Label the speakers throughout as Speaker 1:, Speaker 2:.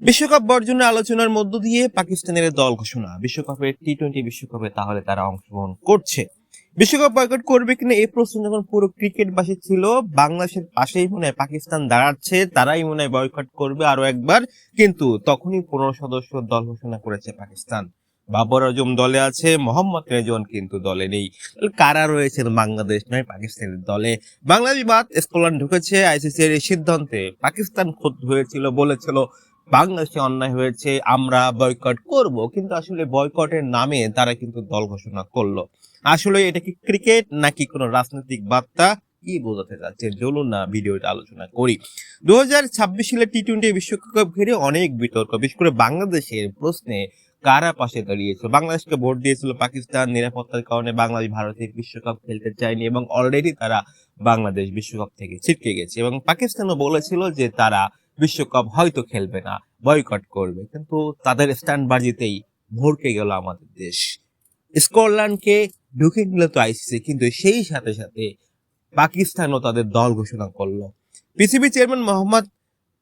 Speaker 1: বিশ্বকাপ বর্জনের আলোচনার মধ্য দিয়ে পাকিস্তানের দল ঘোষণা। বিশ্বকাপের টি টোয়েন্টি বিশ্বকাপে তাহলে তারা অংশগ্রহণ করছে। বিশ্বকাপ বয়কট করবে কিনা এই প্রশ্ন যখন পুরো ক্রিকেটবাসী ছিল, বাংলাদেশের পাশেই মনে হয় পাকিস্তান দাঁড়াচ্ছে, তারাই মনে হয় বয়কট করবে আরও একবার। কিন্তু তখনই পনেরো সদস্য দল ঘোষণা করেছে পাকিস্তান। বাবর আজম দলে আছে, মোহাম্মদ রেজন কিন্তু দলে নেই। কারা রয়েছেন বাংলাদেশ নয় পাকিস্তানের দলে। বাংলাদেশ বাদ স্কটল্যান্ড ঢুকেছে আইসিসি এর এই সিদ্ধান্তে পাকিস্তান খোদ হয়েছিল বলেছিল বাংলাদেশে অন্যায় হয়েছে, আমরা বয়কট করব। কিন্তু আসলে বয়কটের নামে তারা কিন্তু দল ঘোষণা করল। আসলে এটা কি ক্রিকেট নাকি কোনো রাজনৈতিক বার্তা? কি বোঝাতে যাচ্ছে চলুন না ভিডিওটা আলোচনা করি। দু হাজার ছাব্বিশ সালে টি টোয়েন্টি বিশ্বকাপ ঘিরে অনেক বিতর্ক, বিশেষ করে বাংলাদেশের প্রশ্নে কারা পাশে দাঁড়িয়েছিল বাংলাদেশকে ভোট দিয়েছিল পাকিস্তান, নিরাপত্তার কারণে বাংলাদেশ ভারতের বিশ্বকাপ খেলতে চায়নি এবং অলরেডি তারা বাংলাদেশ বিশ্বকাপ থেকে ছিটকে গেছে। এবং পাকিস্তানও বলেছিল যে তারা বিশ্বকাপ হয়তো খেলবে না বয়কট করবে, কিন্তু তাদের স্ট্যান্ড বাজিতেই ভরকে গেল আমাদের দেশ। স্কটল্যান্ডকে ঢুকে নিল তো আইসিসি কিন্তু সেই সাথে সাথে পাকিস্তানও তাদের দল ঘোষণা করল। পিসিবি চেয়ারম্যান মোহাম্মদ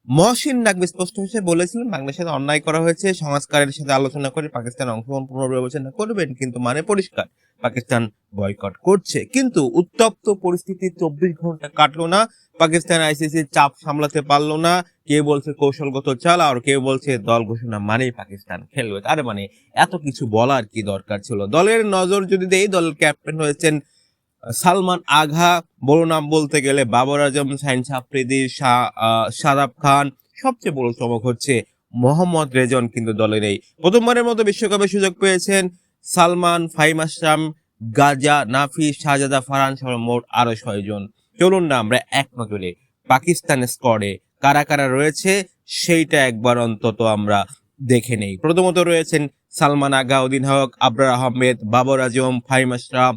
Speaker 1: মহসিন নাকবি স্পষ্ট হিসেবে বলেছিলেন, বাংলাদেশের অন্যায় করা হয়েছে, সংস্কারের সাথে আলোচনা করে পাকিস্তান অংশগ্রহণ পুনর্বিবেচনা করবেন, কিন্তু মানে পরিষ্কার, পাকিস্তান বয়কট করছে। কিন্তু উত্তপ্ত পরিস্থিতি চব্বিশ ঘণ্টা কাটলো না, পাকিস্তান আইসিসির চাপ সামলাতে পারল না কেউ বলছে কৌশলগত চাল আর কেউ বলছে দল ঘোষণা মানেই পাকিস্তান খেলবে। তার মানে এত কিছু বলার কি দরকার ছিল? দলের নজর যদি দেই দলের ক্যাপ্টেন হয়েছেন সালমান আঘা, বড় নাম বলতে গেলে বাবর আজম সাইন সাফরিদি সাদাব খান, সবচেয়ে বড় চমক হচ্ছে মোহাম্মদ রেজন কিন্তু দলে নেই। প্রথমবারের মতো বিশ্বকাপে সুযোগ পেয়েছেন সালমান ফাইম আশরাম গাজা, নাফি, শাহজাদা ফারহান সহ মোট আরও ছয়জন। চলুন না আমরা এক নজরে পাকিস্তান স্কোয়াডে কারা কারা রয়েছে, সেইটা একবার অন্তত আমরা দেখে নেই। প্রথমত রয়েছেন সালমান আগা, উদ্দিন হক, আবরার আহমেদ, বাবর আজম ফাইম আশরাফ,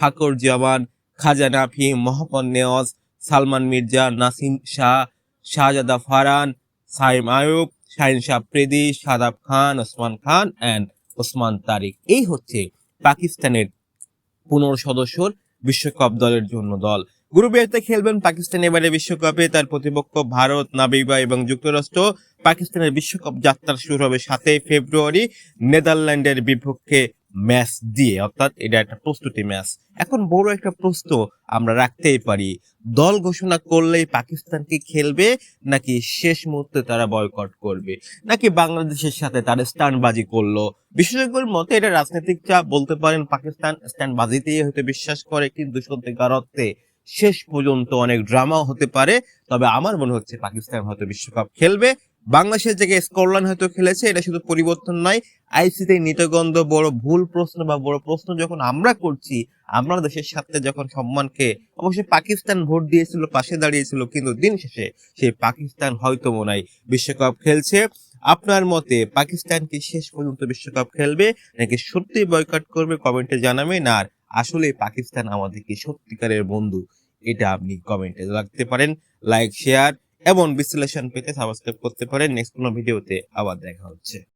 Speaker 1: ফাকর জামান খাজা নাফি, মোহাম্মদ নেওয়াজ, সালমান মির্জা, নাসিম শাহ, শাহজাদা ফারান সাইম আয়ুব, শাহিন শাহ প্রেদি, সাদাব খান, ওসমান খান অ্যান্ড ওসমান তারিক। এই হচ্ছে পাকিস্তানের পনেরো সদস্যর বিশ্বকাপ দলের জন্য দল। গ্রুপে খেলবেন পাকিস্তান এবারে বিশ্বকাপে, তার প্রতিপক্ষ ভারত, নাবিবা এবং যুক্তরাষ্ট্র। পাকিস্তানের বিশ্বকাপ যাত্রা শুরু হবে সাতই ফেব্রুয়ারি, নেদারল্যান্ডের বিপক্ষে ম্যাচ দিয়ে। অর্থাৎ এটা একটা প্রস্তুতি ম্যাচ। এখন বড় একটা প্রশ্ন আমরা রাখতেই পারি। দল ঘোষণা করলেই পাকিস্তান কি খেলবে, নাকি শেষ মুহূর্তে তারা বয়কট করবে? নাকি বাংলাদেশের সাথে তারা স্ট্যান্ডবাজি করল? বিশেষজ্ঞের মতে এটা রাজনৈতিক চাপ, বলতে পারেন পাকিস্তান স্ট্যান্ডবাজিতেই হয়তো বিশ্বাস করে, কিন্তু সত্যিকার অর্থে শেষ পর্যন্ত অনেক ড্রামাও হতে পারে। তবে আমার মনে হচ্ছে পাকিস্তান হয়তো বিশ্বকাপ খেলবে। বাংলাদেশের জায়গায় স্কটল্যান্ড হয়তো খেলেছে, এটা শুধু পরিবর্তন নয় আইসিতে নিতগন্ধ বড় ভুল প্রশ্ন বা বড় প্রশ্ন যখন আমরা করছি, আমরা দেশের সাথে যখন সম্মানকে অবশ্যই পাকিস্তান ভোট দিয়েছিল, পাশে দাঁড়িয়েছিল, কিন্তু দিন শেষে সেই পাকিস্তান হয়তো মনে হয় বিশ্বকাপ খেলছে। আপনার মতে পাকিস্তান কি শেষ পর্যন্ত বিশ্বকাপ খেলবে, নাকি সত্যি বয়কট করবে কমেন্টে জানাবেন। আর আসলে পাকিস্তান আমাদের কি সত্যিকারের বন্ধু? এটা আপনি কমেন্টে রাখতে পারেন লাইক শেয়ার এবং বিশ্লেষণ পেতে সাবস্ক্রাইব করতে পারেন। নেক্সট কোনো ভিডিওতে আবার দেখা হচ্ছে।